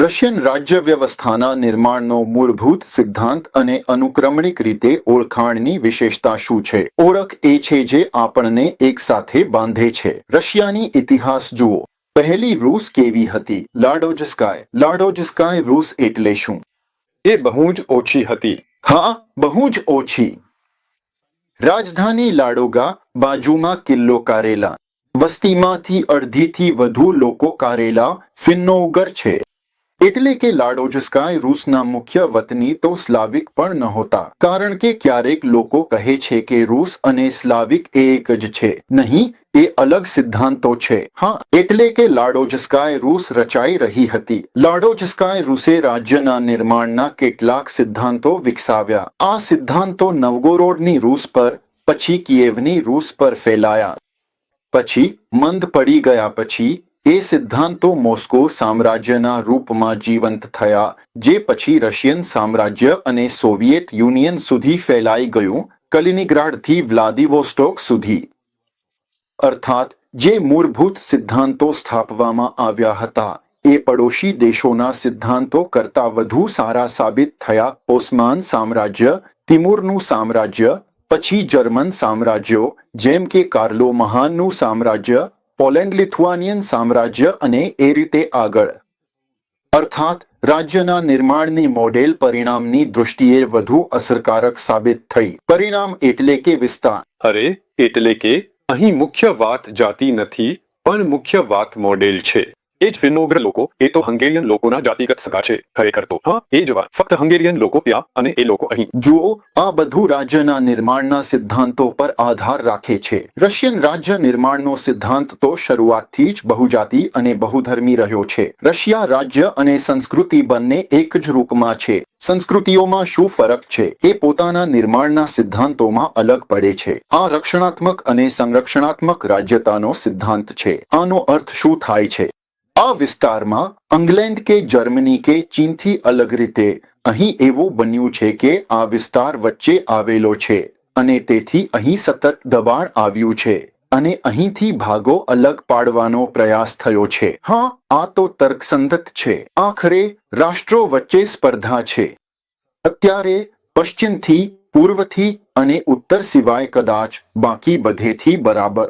Russian રાજ્ય વ્યવસ્થાના નિર્માણનો મૂળભૂત સિદ્ધાંત અને અનુક્રમણિક રીતે ઓળખાણની વિશેષતા શું છે? ઓળખ એ છે જે આપણને એક સાથે બાંધે છે. રશિયાની ઇતિહાસ જુઓ. પહેલી રૂસ કેવી હતી? લાડોજસ્કાય. લાડોજસ્કાય રૂસ એટલે શું? એ બહુ જ ઓછી હતી. હા બહુ જ ઓછી. રાજધાની લાડોગા બાજુમાં કિલ્લો કારેલા. વસ્તીમાંથી અડધીથી વધુ લોકો કારેલા ફિન્નોગર છે. એટલે કે લાડોજસ્કાય રૂસના મુખ્ય વતની તો સ્લાવિક પણ નહોતા. કારણ કે ક્યારેક લોકો કહે છે કે રૂસ અને સ્લાવિક એક જ છે. નહીં, એ અલગ સિદ્ધાંતો છે. હા, એટલે કે લાડોજસ્કાય રૂસ રચાઈ રહી હતી. લાડોજસ્કાય રૂસે રાજ્યના નિર્માણના કેટલાક સિદ્ધાંતો વિકસાવ્યા. આ સિદ્ધાંતો નવગોરોડની રૂસ પર, પછી કિયેવની રૂસ પર ફેલાયા. પછી, મંદ પડી ગયા પછી એ સિદ્ધાંતો મોસ્કો સામ્રાજ્યના રૂપમાં જીવંત થયા, જે પછી રશિયન સામ્રાજ્ય અને સોવિયેટ યુનિયન સુધી ફેલાઈ ગયું, કલિનિગ્રાડથી વ્લાદિવોસ્ટોક સુધી. અર્થાત, જે મૂળભૂત સિદ્ધાંતો સ્થાપવામાં આવ્યા હતા, એ પડોશી દેશોના સિદ્ધાંતો કરતા વધુ સારા સાબિત થયા, ઓસ્માન સામ્રાજ્ય, તિમુરનું સામ્રાજ્ય, પછી જર્મન સામ્રાજ્યો, જેમ કે કાર્લો મહાનનું સામ્રાજ્ય પોલેન્ડ, લિથુઆનિયન સામ્રાજ્ય અને એ રીતે આગળ. અર્થાત, રાજ્યના નિર્માણની મોડેલ પરિણામની દૃષ્ટિએ વધુ અસરકારક સાબિત થઈ. પરિણામ એટલે કે વિસ્તાર. અરે, એટલે કે અહીં મુખ્ય વાત જાતિ નથી, પણ મુખ્ય વાત મોડેલ છે. એ જ ફિનોગ્ર લોકો, એ તો હંગેરિયન લોકોના જાતિગત સગા છે, ખરેખર તો. હા, એ જ વાત. ફક્ત હંગેરિયન લોકો ત્યાં અને એ લોકો અહીં. જુઓ, આ બધું રાજ્યના નિર્માણના સિદ્ધાંતો પર આધાર રાખે છે. રશિયન રાજ્ય નિર્માણનો સિદ્ધાંત તો શરૂઆતથી જ બહુજાતિ અને બહુધર્મી રહ્યો છે. રશિયા રાજ્ય અને સંસ્કૃતિ બંને એક જ રૂપમાં છે. સંસ્કૃતિઓમાં શું ફરક છે? એ પોતાના નિર્માણના સિદ્ધાંતોમાં અલગ પડે છે. આ રક્ષણાત્મક અને સંરક્ષણાત્મક રાજ્યતાનો સિદ્ધાંત છે. આનો અર્થ શું થાય છે? આ વિસ્તારમાં ઇંગ્લેન્ડ કે જર્મની કે ચીનથી અલગ રીતે અહીં એવું બન્યું છે કે આ વિસ્તાર વચ્ચે આવેલો છે અને તેથી અહીં સતત દબાણ આવ્યું છે અને અહીંથી ભાગો અલગ પાડવાનો પ્રયાસ થયો છે. હા, આ તો તર્કસંગત છે. આખરે રાષ્ટ્રો વચ્ચે સ્પર્ધા છે. અત્યારે પશ્ચિમથી, પૂર્વથી અને ઉત્તર સિવાય કદાચ બાકી બધેથી બરાબર.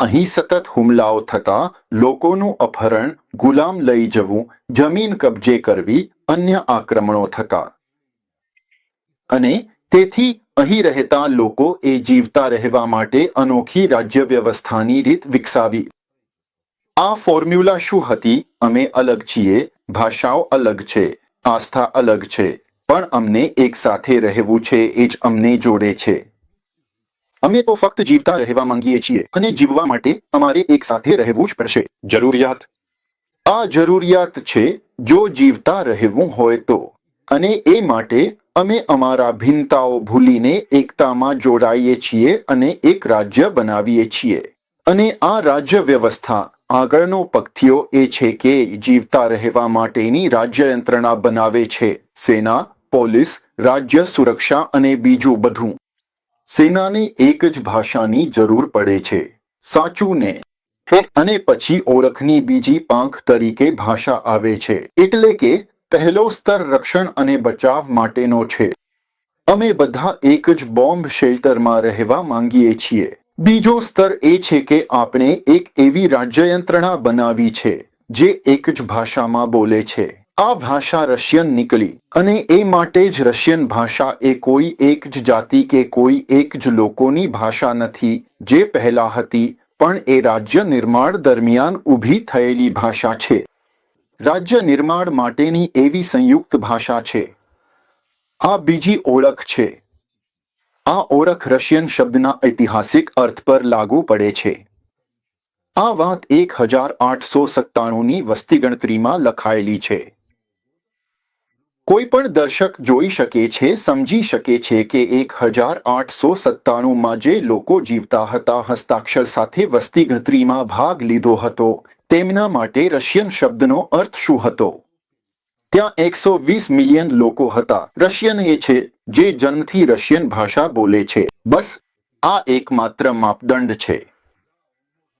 અહીં સતત હુમલાઓ થતા લોકોનું અપહરણ, ગુલામ લઈ જવું, જમીન કબજે કરવી, અન્ય આક્રમણો થતા. અને તેથી અહીં રહેતા લોકો એ જીવતા રહેવા માટે અનોખી રાજ્ય વ્યવસ્થાની રીત વિકસાવી. આ ફોર્મ્યુલા શું હતી? અમે અલગ છીએ, ભાષાઓ અલગ છે, આસ્થા અલગ છે, પણ અમને એક સાથે રહેવું છે એ જ અમને જોડે છે. અમે તો ફક્ત જીવતા રહેવા માંગીએ છીએ અને જીવવા માટે અમારે એક સાથે રહેવું જ પડશે. જરૂરિયાત? આ જરૂરિયાત છે જો જીવતા રહેવું હોય તો. અને એ માટે અમે અમારા ભિન્નતાઓ ભૂલીને એકતામાં જોડાઈએ છીએ અને એક રાજ્ય બનાવીએ છીએ. અને આ રાજ્ય વ્યવસ્થા આગળનો પગથિયો એ છે કે જીવતા રહેવા માટેની રાજ્ય યંત્રણા બનાવે છે. સેના પોલીસ રાજ્ય સુરક્ષા અને બીજું બધું. સેનાને એક જ ભાષાની જરૂર પડે છે. સાચું ને અને પછી ઓળખની બીજી પાંખ તરીકે ભાષા આવે છે. એટલે કે, પહેલો સ્તર રક્ષણ અને બચાવ માટેનો છે. અમે બધા એક જ બોમ્બ શેલ્ટરમાં રહેવા માંગીએ છીએ. બીજો સ્તર એ છે કે આપણે એક એવી રાજ્યયંત્રણા બનાવી છે, જે એક જ ભાષામાં બોલે છે. આ ભાષા રશિયન નીકળી અને એ માટે જ રશિયન ભાષા એ કોઈ એક જ જાતિ કે કોઈ એક જ લોકોની ભાષા નથી, જે પહેલા હતી, પણ એ રાજ્ય નિર્માણ દરમિયાન ઊભી થયેલી ભાષા છે. રાજ્ય નિર્માણ માટેની એવી સંયુક્ત ભાષા છે. આ બીજી ઓળખ છે. આ ઓળખ રશિયન શબ્દના ઐતિહાસિક અર્થ પર લાગુ પડે છે. આ વાત એક હજાર આઠસો સત્તાણુંની વસ્તી ગણતરીમાં લખાયેલી છે. કોઈ પણ દર્શક જોઈ શકે છે, સમજી શકે છે કે એક હજાર આઠસો સત્તાણુંમાં જે લોકો જીવતા હતા, હસ્તાક્ષર સાથે વસ્તી ગણતરીમાં ભાગ લીધો હતો. તેમના માટે રશિયન શબ્દનો અર્થ શું હતો? ત્યાં એકસો વીસ મિલિયન લોકો હતા. રશિયન એ છે જે જન્મથી રશિયન ભાષા બોલે છે. બસ, આ એકમાત્ર માપદંડ છે.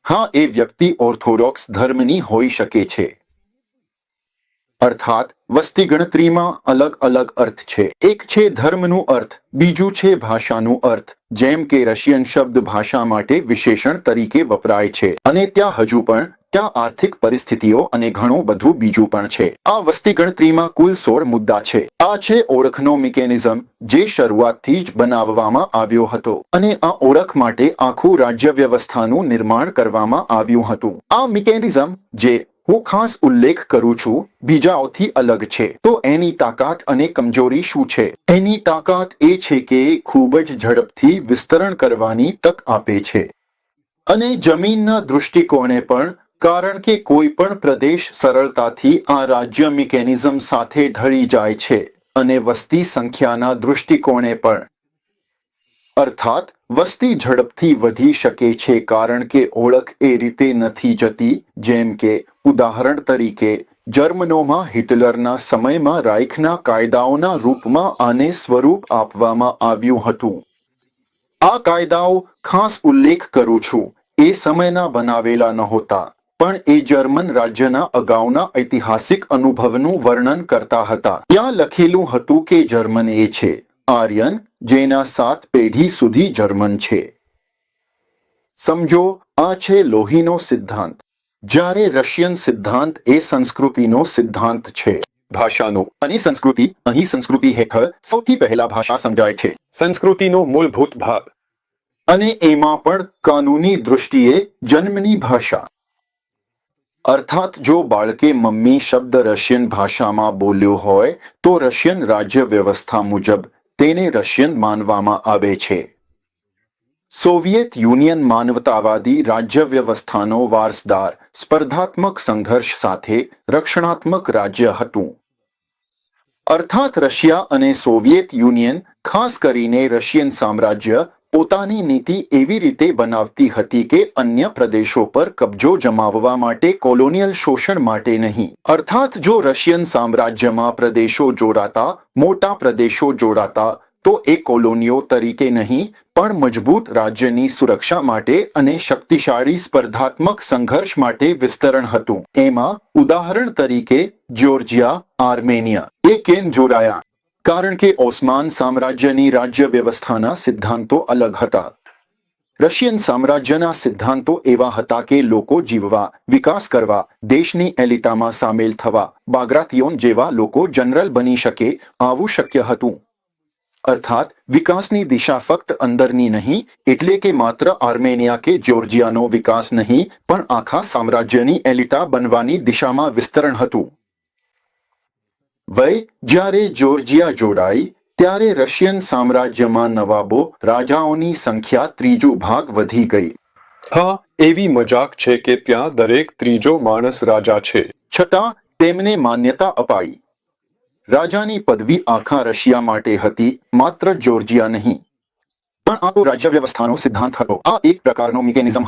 હા, એ વ્યક્તિ ઓર્થોડોક્સ ધર્મની હોઈ શકે છે. અર્થાત વસ્તી ગણતરીમાં અલગ અલગ અર્થ છે. એક છે ધર્મનું અર્થ, બીજું છે ભાષાનું અર્થ, જેમ કે રશિયન શબ્દ ભાષા માટે વિશેષણ તરીકે વપરાય છે. અને ત્યાં હજુ પણ, ત્યાં આર્થિક પરિસ્થિતિઓ અને ઘણું બધું બીજું પણ છે. આ વસ્તી ગણતરીમાં કુલ સોળ મુદ્દા છે. આ છે ઓળખનો મિકેનિઝમ, જે શરૂઆતથી જ બનાવવામાં આવ્યો હતો. અને આ ઓળખ માટે આખું રાજ્ય વ્યવસ્થાનું નિર્માણ કરવામાં આવ્યું હતું. આ મિકેનિઝમ, જે હું ખાસ ઉલ્લેખ કરું છું, બીજાઓથી અલગ છે. તો એની તાકાત અને કમજોરી શું છે? એની તાકાત એ છે કે ખૂબ જ ઝડપથી વિસ્તરણ કરવાની તક આપે છે. અને જમીનના દૃષ્ટિકોણે પણ, કારણ કે કોઈ પણ પ્રદેશ સરળતાથી આ રાજ્ય મિકેનિઝમ સાથે ઢળી જાય છે અને વસ્તી સંખ્યાના દૃષ્ટિકોણે પણ. અર્થાત, વસ્તી ઝડપથી વધી શકે છે કારણ કે ઓળખ એ રીતે નથી જતી, જેમ કે, ઉદાહરણ તરીકે, જર્મનોમાં હિટલરના સમયમાં રાઇખના કાયદાઓના રૂપમાં આને સ્વરૂપ આપવામાં આવ્યું હતું. આ કાયદાઓ ખાસ ઉલ્લેખ કરું છું. એ સમયના બનાવેલા નહોતા, પણ એ જર્મન રાજ્યના અગાઉના ઐતિહાસિક અનુભવનું વર્ણન કરતા હતા. ત્યાં લખેલું હતું કે જર્મન એ છે, આર્યન જેના સાત પેઢી સુધી જર્મન છે. સમજો આ છે લોહીનો સિદ્ધાંત. જ્યારે રશિયન સિદ્ધાંત એ સંસ્કૃતિનો સિદ્ધાંત છે. ભાષાનો અને સંસ્કૃતિ અહીં સંસ્કૃતિ હેઠળ સૌથી પહેલા ભાષા સમજાય છે. સંસ્કૃતિનો મૂળભૂત ભાગ. અને એમાં પણ કાનૂની દૃષ્ટિએ જન્મની ભાષા. અર્થાત જો બાળકે મમ્મી શબ્દ રશિયન ભાષામાં બોલ્યો હોય તો રશિયન રાજ્ય વ્યવસ્થા મુજબ તેને રશિયન માનવામાં આવે છે. સોવિયેત યુનિયન માનવતાવાદી રાજ્ય વ્યવસ્થાનો વારસદાર, સ્પર્ધાત્મક સંઘર્ષ સાથે રક્ષણાત્મક રાજ્ય હતું. અર્થાત રશિયા અને સોવિયેત યુનિયન, ખાસ કરીને રશિયન સામ્રાજ્ય પોતાની નીતિ એવી રીતે બનાવતી હતી કે અન્ય પ્રદેશો પર કબજો જમાવવા માટે કોલોનિયલ શોષણ માટે નહીં. અર્થાત જો રશિયન સામ્રાજ્યમાં પ્રદેશો જોડાતા, મોટા પ્રદેશો જોડાતા, તો એ કોલોનીઓ તરીકે નહીં, પણ મજબૂત રાજ્યની સુરક્ષા માટે અને શક્તિશાળી સ્પર્ધાત્મક સંઘર્ષ માટે વિસ્તરણ હતું. એમાં ઉદાહરણ તરીકે, જ્યોર્જિયા, આર્મેનિયા. એ કેમ જોડાયા. કારણ કે ઓસ્માન સામ્રાજ્યની રાજ્ય વ્યવસ્થાના સિદ્ધાંતો અલગ હતા. રશિયન સામ્રાજ્યના સિદ્ધાંતો એવા હતા કે લોકો જીવવા, વિકાસ કરવા, દેશની એલિટામાં સામેલ થવા બાગ્રાતિયોન જેવા લોકો જનરલ બની શકે આવું શક્ય હતું. અર્થાત, વિકાસની દિશા ફક્ત અંદરની નહીં, એટલે કે માત્ર આર્મેનિયા કે જ્યોર્જિયાનો વિકાસ નહીં, પણ આખા સામ્રાજ્યની એલિટા બનવાની દિશામાં વિસ્તરણ હતું. વય જ્યારે જોર્જિયા જોડાઈ ત્યારે રશિયન સામ્રાજ્યમાં નવાબો રાજાઓની સંખ્યા ત્રીજો ભાગ વધી ગઈ. હા એવી મજાક છે કે ત્યાં દરેક ત્રીજો માણસ રાજા છે. છતાં તેમને માન્યતા અપાઈ. રાજાની પદવી આખા રશિયા માટે હતી માત્ર જોર્જિયા નહીં. પણ આ તો રાજ્ય વ્યવસ્થાનો સિદ્ધાંત હતો. આ એક પ્રકારનો મિકેનિઝમ હતો